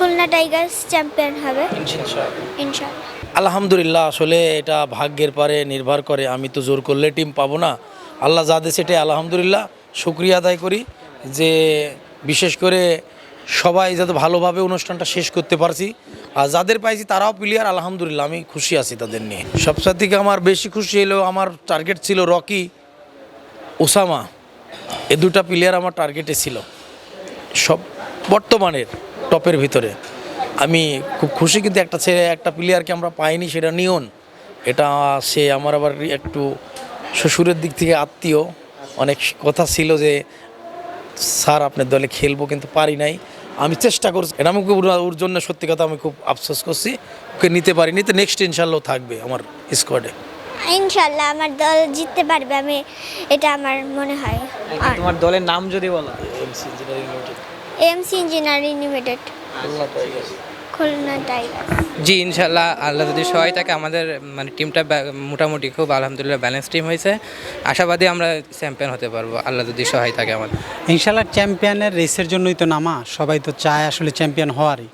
Khulna Tigers champion হবে। আলহামদুলিল্লাহ আসলে এটা ভাগ্যের পারে নির্ভর করে। আমি তো জোর করলে টিম পাবো না। আল্লাহ যা দেয় সেটাই আলহামদুলিল্লাহ। শুক্রিয়া আদায় করি যে বিশেষ করে সবাই যাতে ভালোভাবে অনুষ্ঠানটা শেষ করতে পারছি। আর যাদের পাইছি তারাও প্লেয়ার আলহামদুলিল্লাহ আমি খুশি আছি তাদের নিয়ে। সবসার থেকে আমার বেশি খুশি হলো আমার টার্গেট ছিল রকি ওসামা। এ দুটা প্লেয়ার আমার টার্গেটে ছিল। সব বর্তমানের। টপের ভিতরে। আমি খুব খুশি কিন্তু একটা ছেলে একটা প্লেয়ারকে আমরা পাইনি সেটা নিয়ন। এটা সে আমার আবার একটু শ্বশুরের দিক থেকে আত্মীয়। অনেক কথা ছিল যে স্যার আপনার দলে খেলব কিন্তু পারি নাই। আমি চেষ্টা করছি। এটা আমি খুব ওর- ওর জন্য সত্যি কথা আমি খুব আফসোস করছি। ওকে নিতে পারিনি তো নেক্সট ইনশাল্লাহ থাকবে আমার স্কোয়াডে ইনশাল্লাহ আমার দল জিততে পারবে আমি এটা আমার মনে হয়। তোমার দলের নাম যদি বলো। এমসি ইঞ্জিনিয়ারিং লিমিটেড খুলনা জি ইনশাল্লাহ আল্লাহ যদি সহায় থাকে আমাদের মানে টিমটা মোটামুটি খুব আলহামদুলিল্লাহ ব্যালেন্স টিম হয়েছে। আশাবাদী আমরা চ্যাম্পিয়ন হতে পারব আল্লাহ যদি সহায় থাকে আমাদের। ইনশাল্লাহ চ্যাম্পিয়নের রেসের জন্যই তো নামা সবাই তো চায় আসলে চ্যাম্পিয়ন হওয়ারই।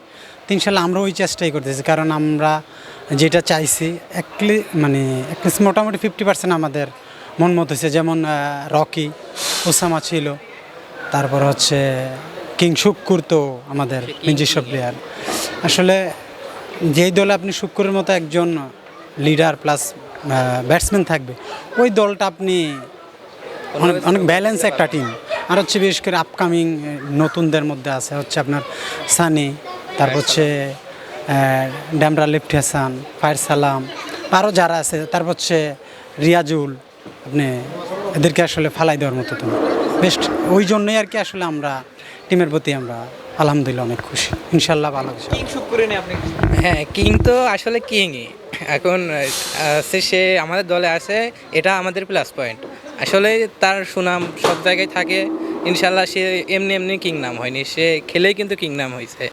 তো ইনশাল্লাহ আমরা ওই চেষ্টাই করতেছি কারণ আমরা যেটা চাইছি একলি মানে একলিস্ট মোটামুটি ফিফটি পার্সেন্ট আমাদের মন মতো হয়েছে। যেমন রকি ওসামা ছিল তারপর হচ্ছে কিং শুক্কুর তো আমাদের নিজস্ব প্লেয়ার আসলে যেই দলে আপনি শুক্কুরের মতো একজন লিডার প্লাস ব্যাটসম্যান থাকবে ওই দলটা আপনি অনেক অনেক ব্যালেন্স একটা টিম আর হচ্ছে বিশেষ করে আপকামিং নতুনদের মধ্যে আছে হচ্ছে আপনার সানি তারপর হচ্ছে ড্যামরা লিফট হাসান ফায়ার সালাম আরও যারা আছে তারপর হচ্ছে রিয়াজুল আপনি এদেরকে আসলে ফালাই দেওয়ার মতো তো বেস্ট ওই জন্যই আর কি আসলে আমরা টিমের প্রতি আমরা আলহামদুলিল্লাহ অনেক খুশি। ইনশাল্লাহ ভালো হ্যাঁ কিং তো আসলে কিংই এখন সে সে আমাদের দলে আছে এটা আমাদের প্লাস পয়েন্ট আসলে তার সুনাম সব জায়গায় থাকে। ইনশাল্লাহ সে এমনি এমনি কিং নাম হয়নি। সে খেলেই কিন্তু কিং নাম হয়েছে